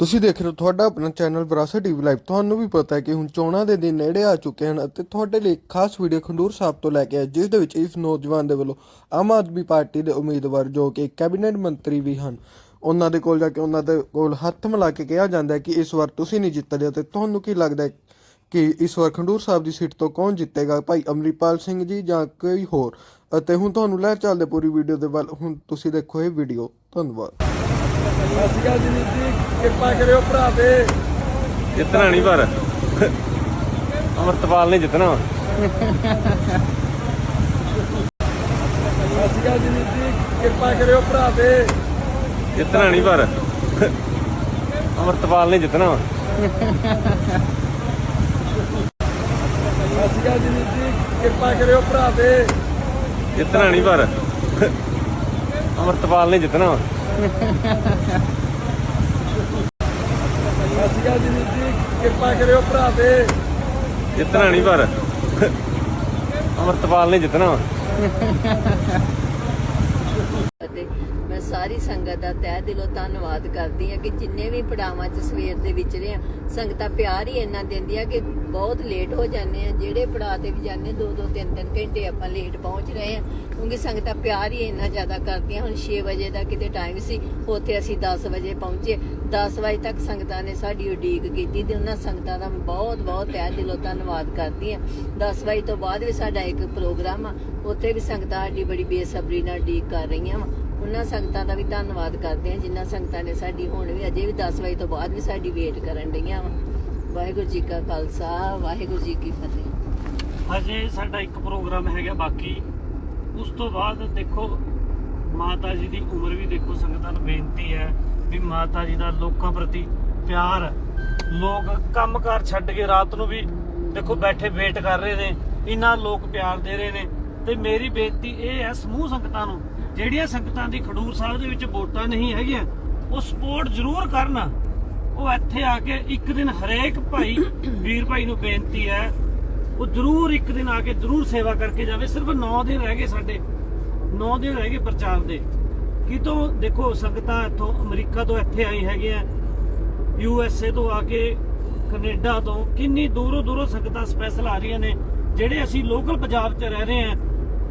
ਤੁਸੀਂ ਦੇਖ ਰਹੇ ਹੋ ਤੁਹਾਡਾ ਆਪਣਾ ਚੈਨਲ ਵਿਰਾਸਤ ਟੀਵੀ ਲਾਈਵ। ਤੁਹਾਨੂੰ ਵੀ ਪਤਾ ਹੈ ਕਿ ਹੁਣ ਚੋਣਾਂ ਦੇ ਦਿਨ ਨੇੜੇ ਆ ਚੁੱਕੇ ਹਨ ਅਤੇ ਤੁਹਾਡੇ ਲਈ ਇੱਕ ਖਾਸ ਵੀਡੀਓ ਖੰਡੂਰ ਸਾਹਿਬ ਤੋਂ ਲੈ ਕੇ ਆਏ, ਜਿਸ ਦੇ ਵਿੱਚ ਇਸ ਨੌਜਵਾਨ ਦੇ ਵੱਲੋਂ ਆਮ ਆਦਮੀ ਪਾਰਟੀ ਦੇ ਉਮੀਦਵਾਰ ਜੋ ਕਿ ਕੈਬਨਿਟ ਮੰਤਰੀ ਵੀ ਹਨ, ਉਹਨਾਂ ਦੇ ਕੋਲ ਜਾ ਕੇ ਉਹਨਾਂ ਦੇ ਕੋਲ ਹੱਥ ਮਿਲਾ ਕੇ ਕਿਹਾ ਜਾਂਦਾ ਹੈ ਕਿ ਇਸ ਵਾਰ ਤੁਸੀਂ ਨਹੀਂ ਜਿੱਤਦੇ ਤੇ ਤੁਹਾਨੂੰ ਕੀ ਲੱਗਦਾ ਹੈ ਕਿ ਇਸ ਵਾਰ ਖੰਡੂਰ ਸਾਹਿਬ ਦੀ ਸੀਟ ਤੋਂ ਕੌਣ ਜਿੱਤੇਗਾ? ਭਾਈ ਅਮਰੀਪਾਲ ਸਿੰਘ ਜੀ ਜਾਂ ਕੋਈ ਹੋਰ? ਅਤੇ ਹੁਣ ਤੁਹਾਨੂੰ ਲੈ ਚੱਲਦੇ ਪੂਰੀ ਵੀਡੀਓ ਦੇ ਵੱਲ, ਹੁਣ ਤੁਸੀਂ ਦੇਖੋ ਇਹ ਵੀਡੀਓ। ਧੰਨਵਾਦ। ਜੀ ਜੀ ਕਿਰਪਾ ਕਰਿਓ ਭਰਾ ਦੇ ਜਿੱਤਣਾ ਨਹੀਂ ਪਰ। ਅਮਰਤਪਾਲ ਨੇ ਜਿੱਤਣਾ। ਜੀ ਜੀ ਕਿਰਪਾ ਕਰਿਓ ਭਰਾ ਦੇ ਜਿੱਤਣਾ ਨਹੀਂ ਪਰ। ਅਮਰਤਪਾਲ ਨੇ ਜਿੱਤਣਾ। ਜੀ ਜੀ ਕਿਰਪਾ ਕਰਿਓ ਭਰਾ ਦੇ ਜਿੱਤਣਾ ਨਹੀਂ ਪਰ। ਅਮਰਤਪਾਲ ਨੇ ਜਿੱਤਣਾ। ਵਾ। ਜੀ ਜੀ ਕਿਰਪਾ ਕਰਿਓ ਭਰਾ ਦੇ ਜਿੱਤਣਾ ਨਹੀਂ ਪਰ ਅਮਰਤਪਾਲ ਨੇ ਜਿੱਤਣਾ ਅਤੇ ਮੈਂ ਸਾਰੀ ਸੰਗਤ ਦਾ ਤਹਿ ਦਿਲੋਂ ਧੰਨਵਾਦ ਕਰਦੀ ਹਾਂ ਕਿ ਜਿੰਨੇ ਵੀ ਪੜਾਵਾਂ 'ਚ ਸਵੇਰ ਦੇ ਵਿਚਰੇ ਆ, ਸੰਗਤਾਂ ਪਿਆਰ ਹੀ ਇੰਨਾ ਦਿੰਦੀਆਂ ਕਿ ਬਹੁਤ ਲੇਟ ਹੋ ਜਾਂਦੇ ਆ। ਜਿਹੜੇ ਪੜਾਅ ਤੇ ਵੀ ਜਾਂਦੇ, ਦੋ ਦੋ, ਤਿੰਨ ਤਿੰਨ ਘੰਟੇ ਆਪਾਂ ਲੇਟ ਪਹੁੰਚ ਰਹੇ ਆ। ਕਿਉਂਕਿ ਸੰਗਤਾਂ ਪਿਆਰ ਹੀ ਇੰਨਾ ਜ਼ਿਆਦਾ ਕਰਦੀਆਂ। ਹੁਣ 6 ਵਜੇ ਦਾ ਕਿਤੇ ਟਾਈਮ ਸੀ, ਉੱਥੇ ਅਸੀਂ 10 ਵਜੇ ਪਹੁੰਚੇ। 10 ਵਜੇ ਤੱਕ ਸੰਗਤਾਂ ਨੇ ਸਾਡੀ ਉਡੀਕ ਕੀਤੀ ਤੇ ਉਹਨਾਂ ਸੰਗਤਾਂ ਦਾ ਬਹੁਤ ਬਹੁਤ ਤਹਿ ਦਿਲੋਂ ਧੰਨਵਾਦ ਕਰਦੀ ਆ। 10 ਵਜੇ ਤੋਂ ਬਾਅਦ ਵੀ ਸਾਡਾ ਇੱਕ ਪ੍ਰੋਗਰਾਮ ਆ। ਉੱਥੇ ਵੀ ਸੰਗਤਾਂ ਸਾਡੀ ਬੜੀ ਬੇਸਬਰੀ ਨਾਲ ਉਡੀਕ ਕਰ ਰਹੀਆਂ ਵਾ। ਉਹਨਾਂ ਸੰਗਤਾਂ ਦਾ ਵੀ ਧੰਨਵਾਦ ਕਰਦੇ ਆ, ਜਿਨ੍ਹਾਂ ਸੰਗਤਾਂ ਨੇ ਸਾਡੀ ਹੁਣ ਵੀ ਅਜੇ ਵੀ 10 ਵਜੇ ਤੋਂ ਬਾਅਦ ਵੀ ਸਾਡੀ ਵੇਟ ਕਰਨ ਰਹੀਆਂ ਵਾ। ਵਾਹਿਗੁਰੂ ਜੀ ਕਾ ਖਾਲਸਾ, ਵਾਹਿਗੁਰੂ ਜੀ ਕੀ ਫਤਿਹ। ਹਜੇ ਸਾਡਾ ਇੱਕ ਪ੍ਰੋਗਰਾਮ ਹੈਗਾ ਬਾਕੀ। ਉਸ ਤੋਂ ਬਾਅਦ ਦੇਖੋ, ਮਾਤਾ ਜੀ ਦੀ ਉਮਰ ਵੀ ਦੇਖੋ, ਸੰਗਤਾਂ ਨੂੰ ਬੇਨਤੀ ਹੈ ਵੀ ਮਾਤਾ ਜੀ ਦਾ ਲੋਕਾਂ ਪ੍ਰਤੀ ਪਿਆਰ। ਲੋਕ ਕੰਮਕਾਰ ਛੱਡ ਕੇ ਰਾਤ ਨੂੰ ਵੀ ਦੇਖੋ, ਬੈਠੇ ਵੇਟ ਕਰ ਰਹੇ ਨੇ, ਇੰਨਾ ਲੋਕ ਪਿਆਰ ਦੇ ਰਹੇ ਨੇ। ਤੇ ਮੇਰੀ ਬੇਨਤੀ ਇਹ ਹੈ, ਸਮੂਹ ਸੰਗਤਾਂ ਨੂੰ, ਜਿਹੜੀਆਂ ਸੰਗਤਾਂ ਦੀ ਖਡੂਰ ਸਾਹਿਬ ਦੇ ਵਿੱਚ ਵੋਟਾਂ ਨਹੀਂ ਹੈਗੀਆਂ, ਉਹ ਸਪੋਰਟ ਜ਼ਰੂਰ ਕਰਨ। ਉਹ ਇੱਥੇ ਆ ਕੇ ਇੱਕ ਦਿਨ ਹਰੇਕ ਭਾਈ ਵੀਰ ਭਾਈ ਨੂੰ ਬੇਨਤੀ ਹੈ ਉਹ ਜ਼ਰੂਰ ਇੱਕ ਦਿਨ ਆ ਕੇ ਜ਼ਰੂਰ ਸੇਵਾ ਕਰਕੇ ਜਾਵੇ ਸਿਰਫ 9 ਦਿਨ ਰਹਿ ਗਏ ਸਾਡੇ 9 ਦਿਨ ਰਹਿ ਗਏ ਪ੍ਰਚਾਰ ਦੇ। ਕਿਤੋਂ ਦੇਖੋ ਸੰਗਤਾਂ ਇੱਥੋਂ ਅਮਰੀਕਾ ਤੋਂ ਇੱਥੇ ਆਈ ਹੈਗੇ ਆ ਯੂ ਐਸ ਏ ਤੋਂ ਆ ਕੇ ਕੈਨੇਡਾ ਤੋਂ ਕਿੰਨੀ ਦੂਰੋਂ ਦੂਰੋਂ ਸੰਗਤਾਂ ਸਪੈਸ਼ਲ ਆ ਰਹੀਆਂ ਨੇ ਜਿਹੜੇ ਅਸੀਂ ਲੋਕਲ ਪੰਜਾਬ 'ਚ ਰਹਿ ਰਹੇ ਆ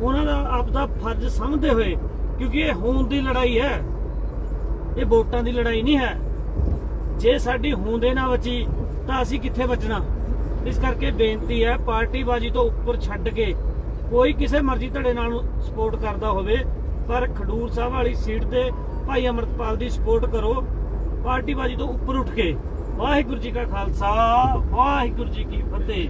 ਉਹਨਾਂ ਦਾ ਆਪਦਾ ਫਰਜ਼ ਸਮਝਦੇ ਹੋਏ ਕਿਉਂਕਿ ਇਹ ਹੋਂਦ ਦੀ ਲੜਾਈ ਹੈ ਇਹ ਵੋਟਾਂ ਦੀ ਲੜਾਈ ਨਹੀਂ ਹੈ। ਜੇ ਸਾਡੀ ਹੋਂਦੇ ਨਾ ਬਚੀ, ਤਾਂ ਅਸੀਂ ਕਿੱਥੇ ਬਚਣਾ? ਇਸ ਕਰਕੇ ਬੇਨਤੀ ਹੈ, ਪਾਰਟੀਬਾਜ਼ੀ ਤੋਂ ਉੱਪਰ ਛੱਡ ਕੇ ਕੋਈ ਕਿਸੇ ਮਰਜ਼ੀ ਧੜੇ ਨਾਲ ਸਪੋਰਟ ਕਰਦਾ ਹੋਵੇ, ਪਰ ਖਡੂਰ ਸਾਹਿਬ ਵਾਲੀ ਸੀਟ ਤੇ ਭਾਈ ਅਮਰਤਪਾਲ ਦੀ ਸਪੋਰਟ ਕਰੋ। ਪਾਰਟੀਬਾਜ਼ੀ ਤੋਂ ਉੱਪਰ ਉੱਠ ਕੇ ਵਾਹਿਗੁਰੂ ਜੀ ਕਾ ਖਾਲਸਾ, ਵਾਹਿਗੁਰੂ ਜੀ ਕੀ ਫਤਿਹ।